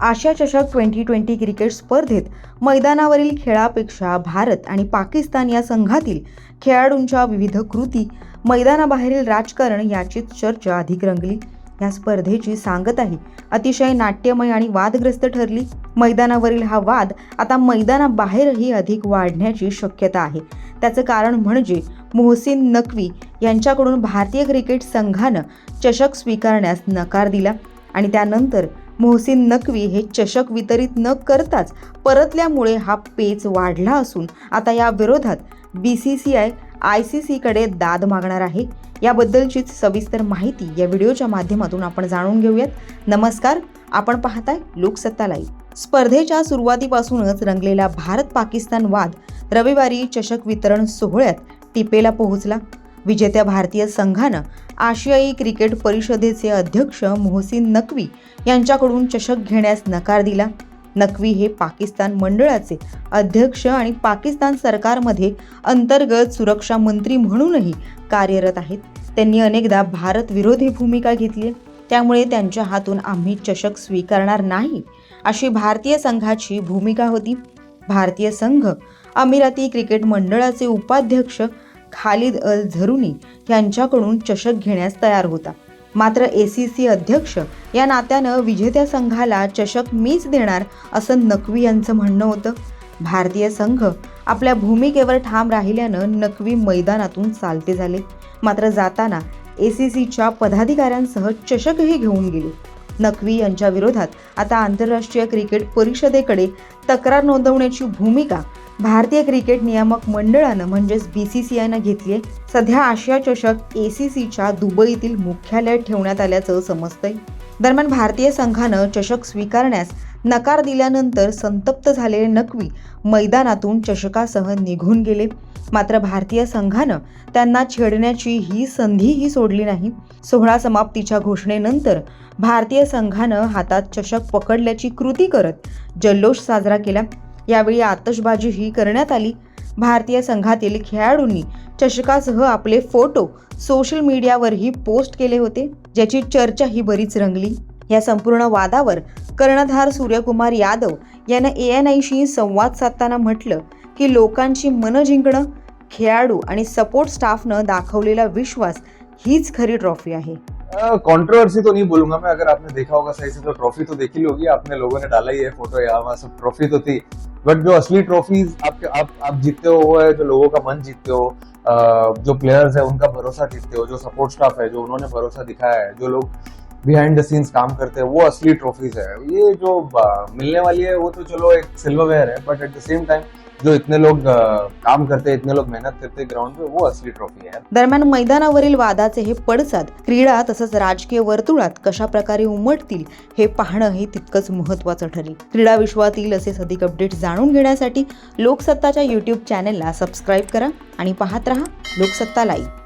आशिया चषक twenty twenty cricket स्पर्धेत मैदानावरील खेळापेक्षा भारत आणि पाकिस्तान या संघातील खेळाडूंच्या विविध कृती मैदानाबाहेरील राजकारण याचीच चर्चा अधिक रंगली. या स्पर्धेची सांगताही अतिशय नाट्यमय आणि वादग्रस्त ठरली. मैदानावरील हा वाद आता मैदानाबाहेरही अधिक वाढण्याची शक्यता आहे. त्याचं कारण म्हणजे मोहसिन नकवी यांच्याकडून भारतीय क्रिकेट संघानं चषक स्वीकारण्यास नकार दिला आणि त्यानंतर मोहसिन नकवी हे चषक वितरित न करताच परतल्यामुळे हा पेच वाढला असून आता या विरोधात B C C I I C सीकडे दाद मागणार आहे. याबद्दलचीच सविस्तर माहिती या व्हिडिओच्या माध्यमातून आपण जाणून घेऊयात. नमस्कार आपण पाहताय लोकसत्ता लाईव्ह. स्पर्धेच्या सुरुवातीपासूनच रंगलेला भारत पाकिस्तान वाद रविवारी चषक वितरण सोहळ्यात टिपेला पोहोचला. विजेत्या भारतीय संघानं आशियाई क्रिकेट परिषदेचे अध्यक्ष मोहसिन नकवी यांच्याकडून चषक घेण्यास नकार दिला. नकवी हे पाकिस्तान मंडळाचे अध्यक्ष आणि पाकिस्तान सरकारमध्ये अंतर्गत सुरक्षा मंत्री म्हणूनही कार्यरत आहेत. त्यांनी अनेकदा भारत विरोधी भूमिका घेतली आहे. त्यामुळे त्यांच्या हातून आम्ही चषक स्वीकारणार नाही अशी भारतीय संघाची भूमिका होती. भारतीय संघ अमिराती क्रिकेट मंडळाचे उपाध्यक्ष खालिद अल झरुनी यांच्याकडून चषक घेण्यास तयार होता. मात्र ए सी सी अध्यक्ष या नात्यानं विजेत्या संघाला चषक मीच देणार असं नकवी यांचं म्हणणं होतं. भारतीय संघ आपल्या भूमिकेवर ठाम राहिल्यानं नकवी मैदानातून चालते झाले. मात्र जाताना ए सी सीच्या पदाधिकाऱ्यांसह चषकही घेऊन गेले. नक्वी यांच्या विरोधात आता आंतरराष्ट्रीय क्रिकेट परिषदेकडे तक्रार नोंदवण्याची भूमिका भारतीय क्रिकेट नियामक मंडळानं म्हणजेच बी सी सी आयनं घेतली आहे. सध्या आशिया चषक ए सी सीच्या दुबईतील मुख्यालयात ठेवण्यात आल्याचं समजतंय. दरम्यान भारतीय संघानं चषक स्वीकारण्यास नकार दिल्यानंतर संतप्त झालेले नकवी मैदानातून चषकासह निघून गेले. मात्र भारतीय संघानं त्यांना छेडण्याची ही संधीही सोडली नाही. सोहळा समाप्तीच्या घोषणेनंतर भारतीय संघानं हातात चषक पकडल्याची कृती करत जल्लोष साजरा केला. यावेळी आतषबाजीही करण्यात आली. भारतीय संघातील खेळाडूंनी चषकासह आपले फोटो सोशल मीडियावरही पोस्ट केले होते ज्याची चर्चाही बरीच रंगली. या संपूर्ण वादावर कर्णधार सूर्यकुमार यादव यानं ए एन आयशी संवाद साधताना म्हटलं की लोकांची मनं जिंकणं खेळाडू आणि सपोर्ट स्टाफनं दाखवलेला विश्वास हीच खरी ट्रॉफी आहे. कंट्रोवर्सी तो नहीं बोलूंगा. मैं अगर आपने देखा होगा सही से तो ट्रॉफी तो देखी होगी. आपने लोगों ने डाला ही है फोटो यहाँ वहाँ सब ट्रॉफी तो थी. बट जो असली ट्रॉफीज आपके आप आप जीतते हो वो है जो लोगों का मन जीतते हो अ, जो प्लेयर्स है उनका भरोसा जीतते हो जो सपोर्ट स्टाफ है जो उन्होंने भरोसा दिखाया है जो लोग बिहाइंड द सीन्स काम करते हैं वो असली ट्रॉफीज है। ये जो मिलने वाली है वो तो चलो एक सिल्वरवेयर है but at the same time जो इतने लोग काम करते इतने लोग मेहनत करते ग्राउंड पे वो असली ट्रॉफी है। दरम्यान मैदानावरील वादाचे हे पडसाद क्रीडा तसंच राजकीय वर्तुळात कशा प्रकारे उमटतील हे पाहणं हे तितकंच महत्त्वाचं ठरेल. क्रीडा विश्वातील असेच अधिक अपडेट जाणून घेण्यासाठी लोकसत्ताच्या यूट्यूब चॅनेलला सबस्क्राईब करा आणि पाहत रहा लोकसत्ता लाईव्ह